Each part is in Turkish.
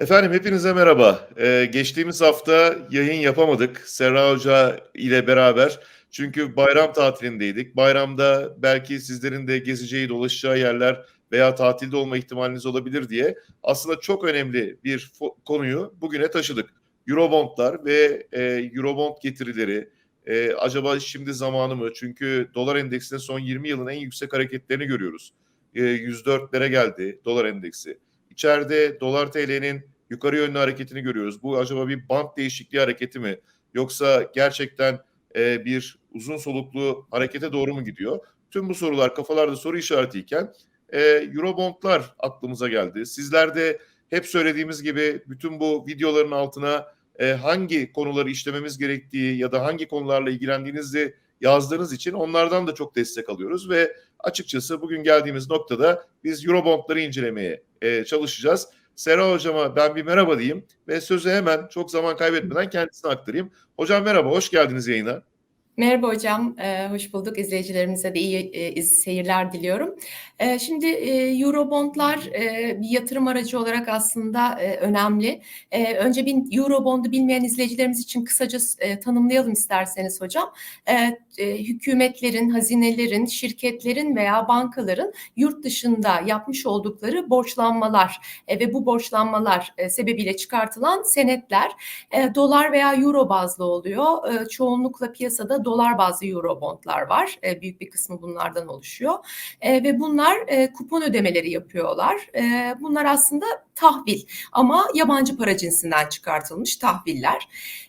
Efendim hepinize merhaba. Ee, geçtiğimiz hafta yayın yapamadık Serra Hoca ile beraber. Çünkü bayram tatilindeydik. Bayramda belki sizlerin de gezeceği, dolaşacağı yerler veya tatilde olma ihtimaliniz olabilir diye aslında çok önemli bir konuyu bugüne taşıdık. Eurobondlar ve e, Eurobond getirileri. E, acaba şimdi zamanı mı? Çünkü dolar endeksinde son 20 yılın en yüksek hareketlerini görüyoruz. E, 104'lere geldi dolar endeksi. İçeride dolar TL'nin yukarı yönlü hareketini görüyoruz. Bu acaba bir bant değişikliği hareketi mi? Yoksa gerçekten e, bir uzun soluklu harekete doğru mu gidiyor? Tüm bu sorular kafalarda soru işaretiyken e, Eurobondlar aklımıza geldi. Sizler de hep söylediğimiz gibi bütün bu videoların altına e, hangi konuları işlememiz gerektiği ya da hangi konularla ilgilendiğinizi yazdığınız için onlardan da çok destek alıyoruz ve açıkçası bugün geldiğimiz noktada biz Eurobondları incelemeye e, çalışacağız. Sera hocama ben bir merhaba diyeyim ve sözü hemen çok zaman kaybetmeden kendisine aktarayım. Hocam merhaba, hoş geldiniz yayına. Merhaba hocam, e, hoş bulduk. İzleyicilerimize de iyi e, seyirler diliyorum. E, şimdi e, Eurobondlar e, bir yatırım aracı olarak aslında e, önemli. E, önce bir Eurobond'u bilmeyen izleyicilerimiz için kısaca e, tanımlayalım isterseniz hocam. E, e, hükümetlerin, hazinelerin, şirketlerin veya bankaların yurt dışında yapmış oldukları borçlanmalar e, ve bu borçlanmalar e, sebebiyle çıkartılan senetler e, dolar veya euro bazlı oluyor. E, çoğunlukla piyasada dolar bazlı euro bondlar var. E, büyük bir kısmı bunlardan oluşuyor. E, ve bunlar e, kupon ödemeleri yapıyorlar. E, bunlar aslında tahvil ama yabancı para cinsinden çıkartılmış tahviller.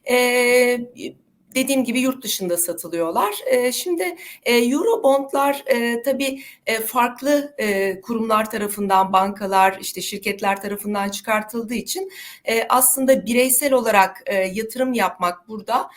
E, dediğim gibi yurt dışında satılıyorlar. E, şimdi e, euro bondlar e, tabii e, farklı kurumlar tarafından, bankalar, işte şirketler tarafından çıkartıldığı için aslında bireysel olarak yatırım yapmak burada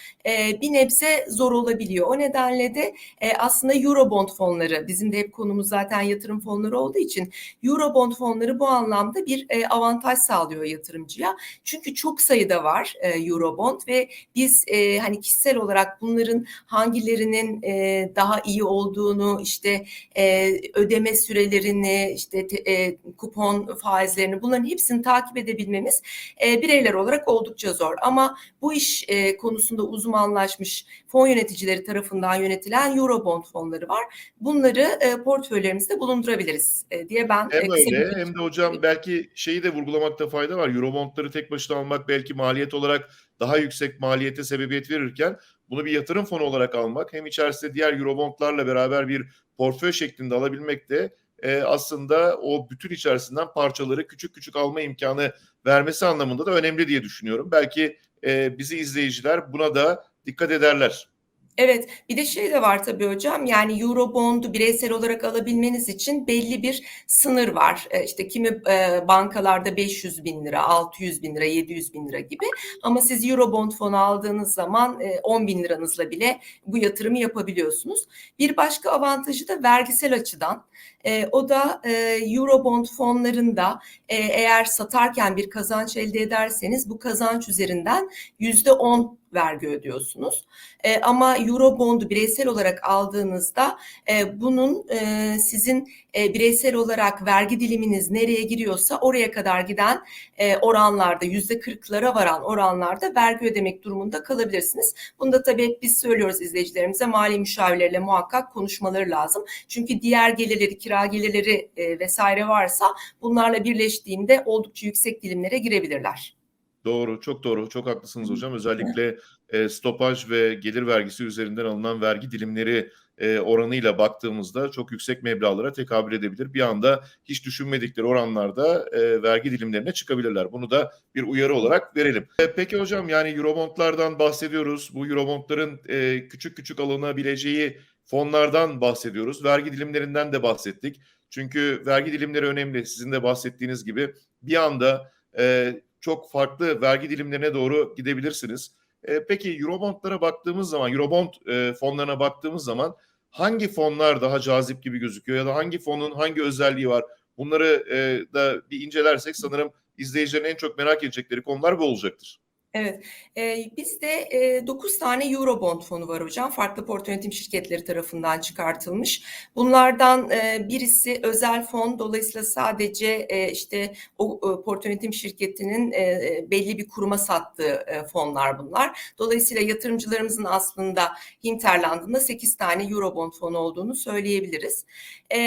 bir nebze zor olabiliyor. O nedenle de aslında euro bond fonları, bizim de hep konumuz zaten yatırım fonları olduğu için euro bond fonları bu anlamda bir avantaj sağlıyor yatırımcıya. Çünkü çok sayıda var e, euro bond ve biz hani kişisel kişisel olarak bunların hangilerinin e, daha iyi olduğunu, işte e, ödeme sürelerini, işte te, e, kupon faizlerini bunların hepsini takip edebilmemiz e, bireyler olarak oldukça zor. Ama bu iş e, konusunda uzmanlaşmış fon yöneticileri tarafından yönetilen Eurobond fonları var. Bunları e, portföylerimizde bulundurabiliriz e, diye ben hem e, öyle hem de hocam belki şeyi de vurgulamakta fayda var. Eurobondları tek başına almak belki maliyet olarak daha yüksek maliyete sebebiyet verirken bunu bir yatırım fonu olarak almak hem içerisinde diğer Eurobondlarla beraber bir portföy şeklinde alabilmek de e, aslında o bütün içerisinden parçaları küçük küçük alma imkanı vermesi anlamında da önemli diye düşünüyorum. Belki e, bizi izleyiciler buna da dikkat ederler. Evet, bir de şey de var tabii hocam. Yani Eurobond'u bireysel olarak alabilmeniz için belli bir sınır var. E, işte kimi e, bankalarda 500 bin lira, 600 bin lira, 700 bin lira gibi. Ama siz Eurobond fonu aldığınız zaman e, 10 bin liranızla bile bu yatırımı yapabiliyorsunuz. Bir başka avantajı da vergisel açıdan. E, o da e, Eurobond fonlarında e, eğer satarken bir kazanç elde ederseniz bu kazanç üzerinden yüzde 10 vergi ödüyorsunuz. E, ama Eurobond'u bireysel olarak aldığınızda e, bunun e, sizin e, bireysel olarak vergi diliminiz nereye giriyorsa oraya kadar giden e, oranlarda yüzde kırklara varan oranlarda vergi ödemek durumunda kalabilirsiniz. Bunu da tabii hep biz söylüyoruz izleyicilerimize mali müşavirlerle muhakkak konuşmaları lazım. Çünkü diğer gelirleri, kira gelirleri e, vesaire varsa bunlarla birleştiğinde oldukça yüksek dilimlere girebilirler. Doğru, çok doğru. Çok haklısınız hocam. Özellikle e, stopaj ve gelir vergisi üzerinden alınan vergi dilimleri e, oranıyla baktığımızda çok yüksek meblağlara tekabül edebilir. Bir anda hiç düşünmedikleri oranlarda e, vergi dilimlerine çıkabilirler. Bunu da bir uyarı olarak verelim. E, peki hocam yani Eurobondlardan bahsediyoruz. Bu Eurobondların e, küçük küçük alınabileceği fonlardan bahsediyoruz. Vergi dilimlerinden de bahsettik. Çünkü vergi dilimleri önemli. Sizin de bahsettiğiniz gibi bir anda e, çok farklı vergi dilimlerine doğru gidebilirsiniz. E, peki Eurobondlara baktığımız zaman, Eurobond e, fonlarına baktığımız zaman hangi fonlar daha cazip gibi gözüküyor ya da hangi fonun hangi özelliği var? Bunları e, da bir incelersek sanırım izleyicilerin en çok merak edecekleri konular bu olacaktır. Evet, e, bizde e, 9 tane Eurobond fonu var hocam. Farklı portföy yönetim şirketleri tarafından çıkartılmış. Bunlardan e, birisi özel fon. Dolayısıyla sadece e, işte o e, portföy yönetim şirketinin e, belli bir kuruma sattığı e, fonlar bunlar. Dolayısıyla yatırımcılarımızın aslında Hinterland'ında 8 tane Eurobond fonu olduğunu söyleyebiliriz. E,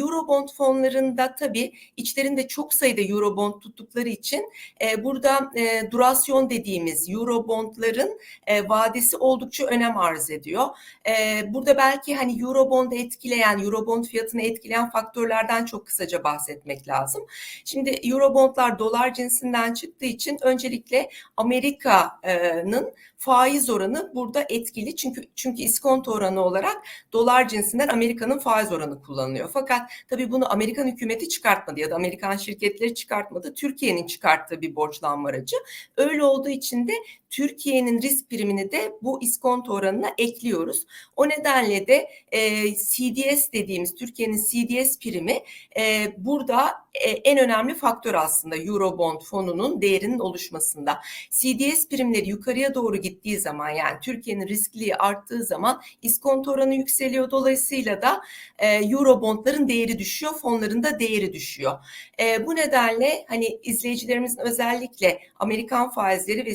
Eurobond fonlarında tabii içlerinde çok sayıda Eurobond tuttukları için e, burada e, durasyon dediğimiz Eurobondların e, vadesi oldukça önem arz ediyor. E, burada belki hani Eurobond'u etkileyen, Eurobond fiyatını etkileyen faktörlerden çok kısaca bahsetmek lazım. Şimdi Eurobondlar dolar cinsinden çıktığı için öncelikle Amerika'nın faiz oranı burada etkili. Çünkü çünkü iskonto oranı olarak dolar cinsinden Amerika'nın faiz oranı kullanılıyor. Fakat tabii bunu Amerikan hükümeti çıkartmadı ya da Amerikan şirketleri çıkartmadı. Türkiye'nin çıkarttığı bir borçlanma aracı. Öyle olduğu için de Türkiye'nin risk primini de bu iskonto oranına ekliyoruz. O nedenle de e, CDS dediğimiz Türkiye'nin CDS primi e, burada e, en önemli faktör aslında Eurobond fonunun değerinin oluşmasında. CDS primleri yukarıya doğru gittiği zaman yani Türkiye'nin riskliliği arttığı zaman iskonto oranı yükseliyor. Dolayısıyla da e, Eurobondların değeri düşüyor, fonların da değeri düşüyor. E, bu nedenle hani izleyicilerimizin özellikle Amerikan faizleri ve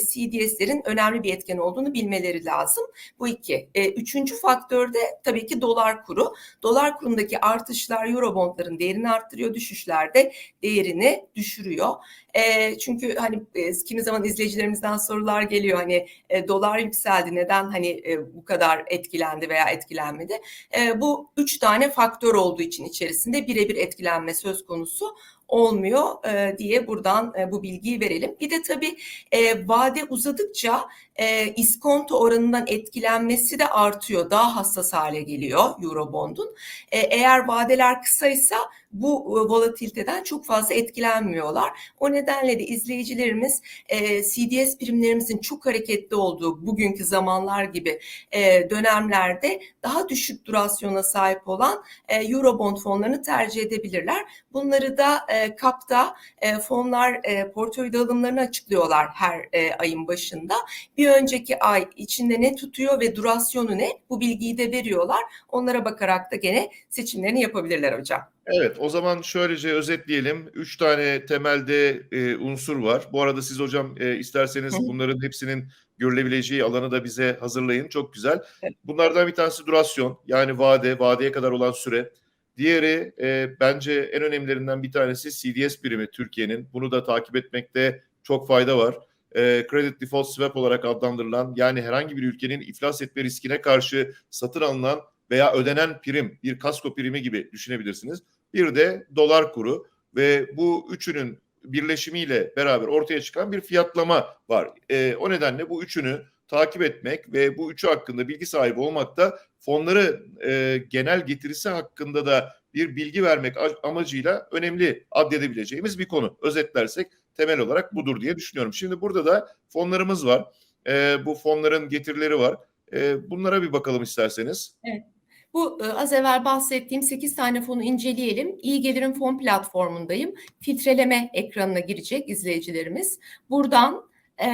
CDS'lerin önemli bir etken olduğunu bilmeleri lazım. Bu iki. E, üçüncü faktör de tabii ki dolar kuru. Dolar kurundaki artışlar Eurobondların değerini arttırıyor, düşüşler de değerini düşürüyor. E, çünkü hani e, kimi zaman izleyicilerimizden sorular geliyor hani e, dolar yükseldi neden hani e, bu kadar etkilendi veya etkilenmedi. E, bu üç tane faktör olduğu için içerisinde birebir etkilenme söz konusu olmuyor e, diye buradan e, bu bilgiyi verelim. Bir de tabii e, vade uzadıkça e, iskonto oranından etkilenmesi de artıyor. Daha hassas hale geliyor Eurobond'un. E, eğer vadeler kısaysa bu e, volatiliteden çok fazla etkilenmiyorlar. O nedenle de izleyicilerimiz e, CDS primlerimizin çok hareketli olduğu bugünkü zamanlar gibi e, dönemlerde daha düşük durasyona sahip olan e, Eurobond fonlarını tercih edebilirler. Bunları da e, KAP'ta e, fonlar e, portföy dağılımlarını açıklıyorlar her e, ayın başında. Bir önceki ay içinde ne tutuyor ve durasyonu ne bu bilgiyi de veriyorlar. Onlara bakarak da gene seçimlerini yapabilirler hocam. Evet, o zaman şöylece özetleyelim. Üç tane temelde e, unsur var. Bu arada siz hocam e, isterseniz Hı. bunların hepsinin görülebileceği alanı da bize hazırlayın. Çok güzel. Evet. Bunlardan bir tanesi durasyon, yani vade, vadeye kadar olan süre. Diğeri e, bence en önemlilerinden bir tanesi CDS birimi Türkiye'nin. Bunu da takip etmekte çok fayda var. E, Credit Default Swap olarak adlandırılan yani herhangi bir ülkenin iflas etme riskine karşı satın alınan veya ödenen prim, bir kasko primi gibi düşünebilirsiniz. Bir de dolar kuru ve bu üçünün birleşimiyle beraber ortaya çıkan bir fiyatlama var. E, o nedenle bu üçünü takip etmek ve bu üçü hakkında bilgi sahibi olmak da fonları e, genel getirisi hakkında da bir bilgi vermek amacıyla önemli addedebileceğimiz bir konu. Özetlersek temel olarak budur diye düşünüyorum. Şimdi burada da fonlarımız var. E, bu fonların getirileri var. E, bunlara bir bakalım isterseniz. Evet. Bu e, az evvel bahsettiğim 8 tane fonu inceleyelim. İyi Gelirim Fon platformundayım. Filtreleme ekranına girecek izleyicilerimiz. Buradan e,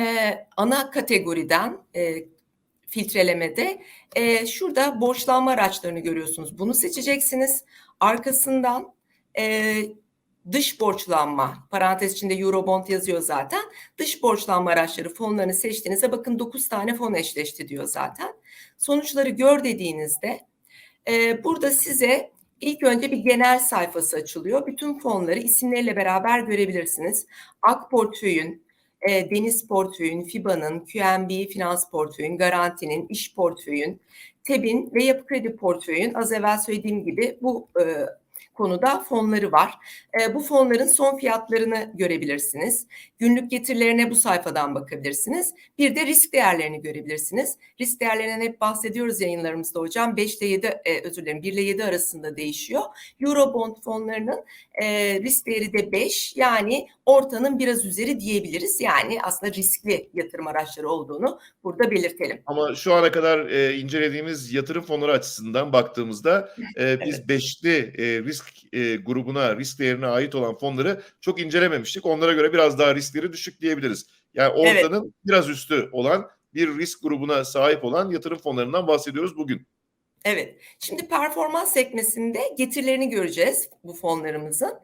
ana kategoriden e, filtrelemede e, şurada borçlanma araçlarını görüyorsunuz. Bunu seçeceksiniz. Arkasından e, dış borçlanma, parantez içinde Eurobond yazıyor zaten. Dış borçlanma araçları fonlarını seçtiğinizde bakın 9 tane fon eşleşti diyor zaten. Sonuçları gör dediğinizde e, burada size ilk önce bir genel sayfası açılıyor. Bütün fonları isimleriyle beraber görebilirsiniz. Ak portföyün, e, Deniz portföyün, FIBA'nın, QNB finans portföyün, Garanti'nin, iş portföyün, TEB'in ve Yapı Kredi portföyün az evvel söylediğim gibi bu e, konuda fonları var. E, bu fonların son fiyatlarını görebilirsiniz. Günlük getirilerine bu sayfadan bakabilirsiniz. Bir de risk değerlerini görebilirsiniz. Risk değerlerinden hep bahsediyoruz yayınlarımızda hocam. 5 ile 7 e, özür dilerim 1 ile 7 arasında değişiyor. Eurobond fonlarının e, risk değeri de 5 yani ortanın biraz üzeri diyebiliriz. Yani aslında riskli yatırım araçları olduğunu burada belirtelim. Ama şu ana kadar e, incelediğimiz yatırım fonları açısından baktığımızda e, biz Evet. beşli e, risk risk e, grubuna, risk değerine ait olan fonları çok incelememiştik. Onlara göre biraz daha riskleri düşük diyebiliriz. Yani Evet. ortanın biraz üstü olan bir risk grubuna sahip olan yatırım fonlarından bahsediyoruz bugün. Evet. Şimdi performans sekmesinde getirilerini göreceğiz bu fonlarımızın.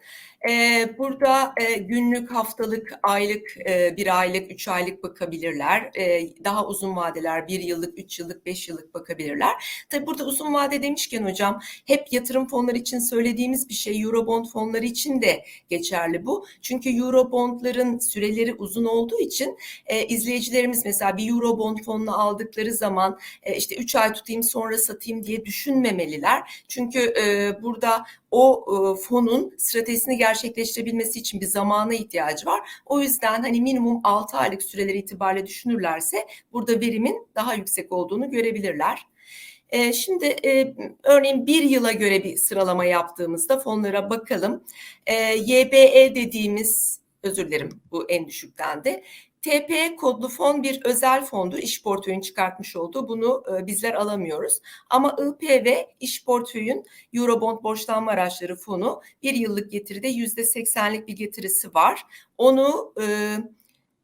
Ee, burada e, günlük, haftalık, aylık, e, bir aylık, üç aylık bakabilirler. E, daha uzun vadeler, bir yıllık, üç yıllık, beş yıllık bakabilirler. Tabii burada uzun vade demişken hocam hep yatırım fonları için söylediğimiz bir şey Eurobond fonları için de geçerli bu. Çünkü Eurobondların süreleri uzun olduğu için e, izleyicilerimiz mesela bir Eurobond fonunu aldıkları zaman e, işte 3 ay tutayım sonra satayım diye düşünmemeliler. Çünkü e, burada o e, fonun stratejisini gerçekleştirebilmesi için bir zamana ihtiyacı var. O yüzden hani minimum 6 aylık süreleri itibariyle düşünürlerse burada verimin daha yüksek olduğunu görebilirler. E, şimdi e, örneğin bir yıla göre bir sıralama yaptığımızda fonlara bakalım. E, YBE dediğimiz özür dilerim bu en düşükten de. TP kodlu fon bir özel fondur. İş portföyün çıkartmış olduğu. Bunu e, bizler alamıyoruz. Ama IPV iş portföyün Eurobond borçlanma araçları fonu bir yıllık getiride yüzde seksenlik bir getirisi var. Onu e,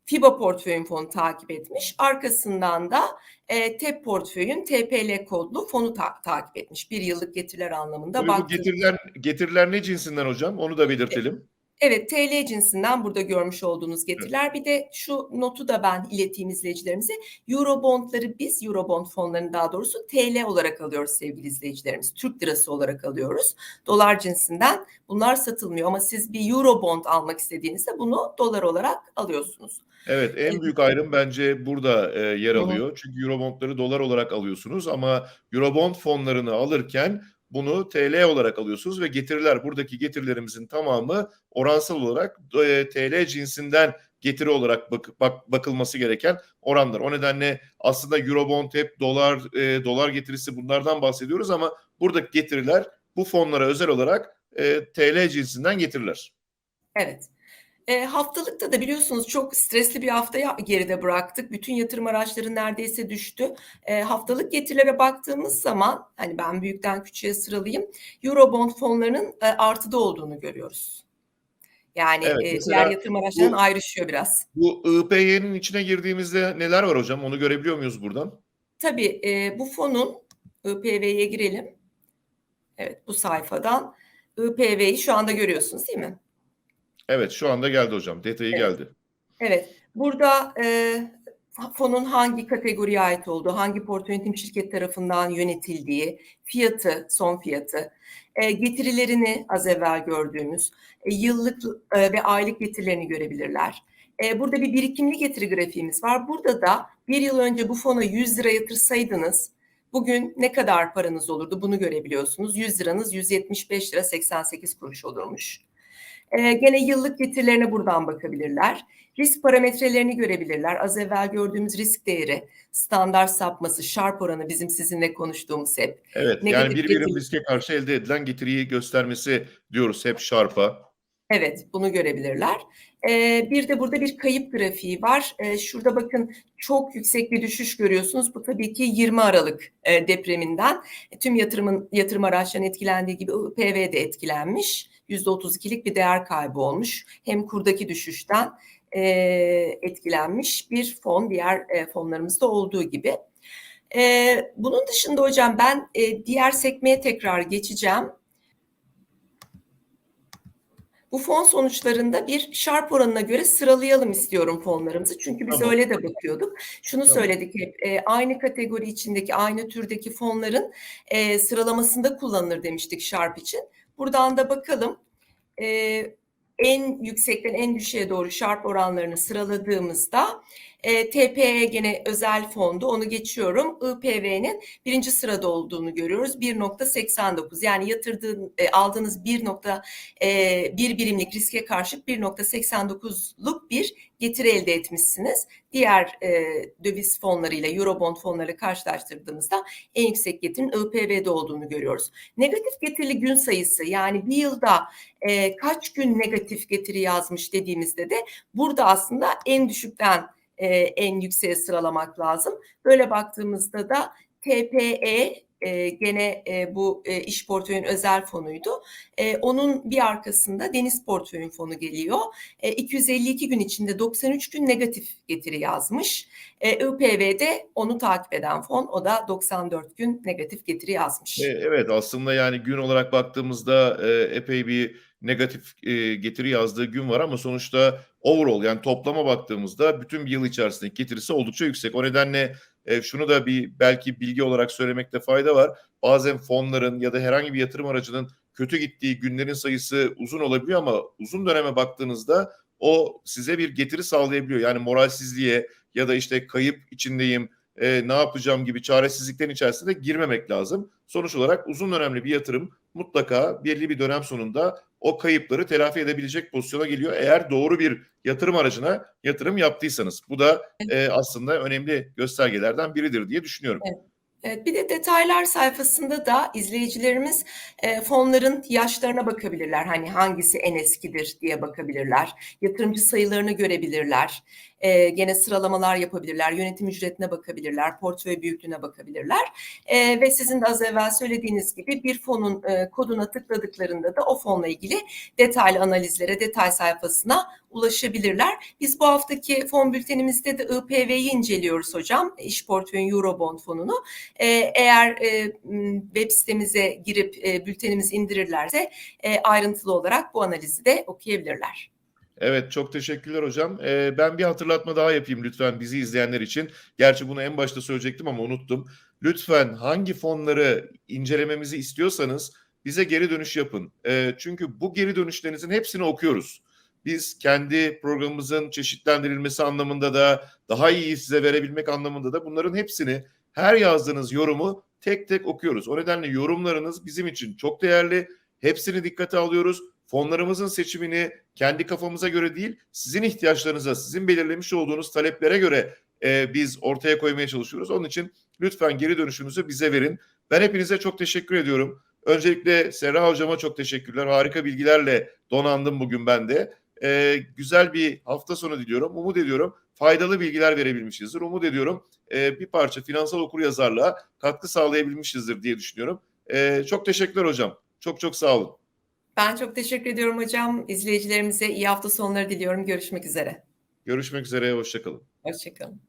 FIBA portföyün fonu takip etmiş. Arkasından da e, TEP portföyün TPL kodlu fonu ta- takip etmiş. Bir yıllık getiriler anlamında. Tabii bu getiriler, getiriler ne cinsinden hocam? Onu da belirtelim. Evet TL cinsinden burada görmüş olduğunuz getiriler. Bir de şu notu da ben ileteyim izleyicilerimize. Eurobondları biz Eurobond fonlarını daha doğrusu TL olarak alıyoruz sevgili izleyicilerimiz. Türk lirası olarak alıyoruz. Dolar cinsinden bunlar satılmıyor ama siz bir Eurobond almak istediğinizde bunu dolar olarak alıyorsunuz. Evet en büyük ayrım bence burada e, yer Hı hı. alıyor. Çünkü Eurobondları dolar olarak alıyorsunuz ama Eurobond fonlarını alırken bunu TL olarak alıyorsunuz ve getiriler buradaki getirilerimizin tamamı oransal olarak e, TL cinsinden getiri olarak bak, bak- bakılması gereken oranlar. O nedenle aslında Eurobond hep dolar e, dolar getirisi bunlardan bahsediyoruz ama buradaki getiriler bu fonlara özel olarak e, TL cinsinden getiriler. Evet. E, haftalıkta da biliyorsunuz çok stresli bir haftaya geride bıraktık. Bütün yatırım araçları neredeyse düştü. E, haftalık getirilere baktığımız zaman hani ben büyükten küçüğe sıralayayım. Eurobond fonlarının e, artıda olduğunu görüyoruz. Yani Evet, e, diğer yatırım araçlarından bu- ayrışıyor biraz. Bu IPY'nin içine girdiğimizde neler var hocam? Onu görebiliyor muyuz buradan? Tabii e, bu fonun IPV'ye girelim. Evet bu sayfadan IPV'yi şu anda görüyorsunuz değil mi? Evet şu anda geldi hocam. Detayı Evet. geldi. Evet, burada e, fonun hangi kategoriye ait olduğu, hangi portföy yönetim şirket tarafından yönetildiği, fiyatı, son fiyatı, e, getirilerini az evvel gördüğümüz, e, yıllık e, ve aylık getirilerini görebilirler. E, burada bir birikimli getiri grafiğimiz var. Burada da bir yıl önce bu fona 100 lira yatırsaydınız, bugün ne kadar paranız olurdu bunu görebiliyorsunuz. 100 liranız 175 lira 88 kuruş olurmuş. Ee, gene yıllık getirilerine buradan bakabilirler. Risk parametrelerini görebilirler. Az evvel gördüğümüz risk değeri, standart sapması, şarp oranı bizim sizinle konuştuğumuz hep. Evet yani Negatif bir birim getiri. riske karşı elde edilen getiriyi göstermesi diyoruz hep Sharp'a. Evet, bunu görebilirler. Ee, bir de burada bir kayıp grafiği var. Ee, şurada bakın çok yüksek bir düşüş görüyorsunuz. Bu tabii ki 20 Aralık e, depreminden. E, tüm yatırımın yatırım araçlarının etkilendiği gibi PV de etkilenmiş. %32'lik bir değer kaybı olmuş. Hem kurdaki düşüşten e, etkilenmiş bir fon diğer e, fonlarımızda olduğu gibi. E, bunun dışında hocam ben e, diğer sekmeye tekrar geçeceğim. Bu fon sonuçlarında bir şarp oranına göre sıralayalım istiyorum fonlarımızı. Çünkü biz Tamam. öyle de bakıyorduk. Şunu Tamam. söyledik hep e, aynı kategori içindeki aynı türdeki fonların e, sıralamasında kullanılır demiştik şarp için. Buradan da bakalım. E, en yüksekten en düşüğe doğru şarp oranlarını sıraladığımızda e, TPE gene özel fondu onu geçiyorum. IPV'nin birinci sırada olduğunu görüyoruz. 1.89 yani yatırdığın e, aldığınız 1. E, bir birimlik riske karşı 1.89'luk bir getiri elde etmişsiniz. Diğer e, döviz fonlarıyla, Eurobond fonlarıyla karşılaştırdığımızda en yüksek getirinin IPV'de olduğunu görüyoruz. Negatif getirili gün sayısı yani bir yılda e, kaç gün negatif getiri yazmış dediğimizde de burada aslında en düşükten e, en yükseğe sıralamak lazım. Böyle baktığımızda da TPE e, gene e, bu e, iş portföyün özel fonuydu. E, onun bir arkasında deniz portföyün fonu geliyor. E, 252 gün içinde 93 gün negatif getiri yazmış. E, IPV'de onu takip eden fon o da 94 gün negatif getiri yazmış. E, Evet aslında yani gün olarak baktığımızda e, epey bir negatif e, getiri yazdığı gün var ama sonuçta overall yani toplama baktığımızda bütün bir yıl içerisindeki getirisi oldukça yüksek. O nedenle e, şunu da bir belki bilgi olarak söylemekte fayda var. Bazen fonların ya da herhangi bir yatırım aracının kötü gittiği günlerin sayısı uzun olabiliyor ama uzun döneme baktığınızda o size bir getiri sağlayabiliyor. Yani moralsizliğe ya da işte kayıp içindeyim, e, ne yapacağım gibi çaresizliklerin içerisinde girmemek lazım. Sonuç olarak uzun dönemli bir yatırım mutlaka belli bir dönem sonunda o kayıpları telafi edebilecek pozisyona geliyor. Eğer doğru bir yatırım aracına yatırım yaptıysanız. Bu da e, aslında önemli göstergelerden biridir diye düşünüyorum. Evet, bir de detaylar sayfasında da izleyicilerimiz e, fonların yaşlarına bakabilirler. Hani hangisi en eskidir diye bakabilirler. Yatırımcı sayılarını görebilirler. E, gene sıralamalar yapabilirler. Yönetim ücretine bakabilirler. Portföy büyüklüğüne bakabilirler. E, ve sizin de az evvel söylediğiniz gibi bir fonun e, koduna tıkladıklarında da o fonla ilgili detaylı analizlere, detay sayfasına ulaşabilirler. Biz bu haftaki fon bültenimizde de IPV'yi inceliyoruz hocam. İş portföyün Eurobond fonunu. Ee, eğer e, web sitemize girip e, bültenimizi indirirlerse e, ayrıntılı olarak bu analizi de okuyabilirler. Evet çok teşekkürler hocam. Ee, ben bir hatırlatma daha yapayım lütfen bizi izleyenler için. Gerçi bunu en başta söyleyecektim ama unuttum. Lütfen hangi fonları incelememizi istiyorsanız bize geri dönüş yapın. Ee, çünkü bu geri dönüşlerinizin hepsini okuyoruz. Biz kendi programımızın çeşitlendirilmesi anlamında da daha iyi size verebilmek anlamında da bunların hepsini her yazdığınız yorumu tek tek okuyoruz. O nedenle yorumlarınız bizim için çok değerli. Hepsini dikkate alıyoruz. Fonlarımızın seçimini kendi kafamıza göre değil, sizin ihtiyaçlarınıza, sizin belirlemiş olduğunuz taleplere göre e, biz ortaya koymaya çalışıyoruz. Onun için lütfen geri dönüşünüzü bize verin. Ben hepinize çok teşekkür ediyorum. Öncelikle Serra Hocama çok teşekkürler. Harika bilgilerle donandım bugün ben de. E, güzel bir hafta sonu diliyorum. Umut ediyorum faydalı bilgiler verebilmişizdir. Umut ediyorum e, bir parça finansal okuryazarlığa katkı sağlayabilmişizdir diye düşünüyorum. E, çok teşekkürler hocam. Çok çok sağ olun. Ben çok teşekkür ediyorum hocam. İzleyicilerimize iyi hafta sonları diliyorum. Görüşmek üzere. Görüşmek üzere, hoşçakalın. Hoşçakalın.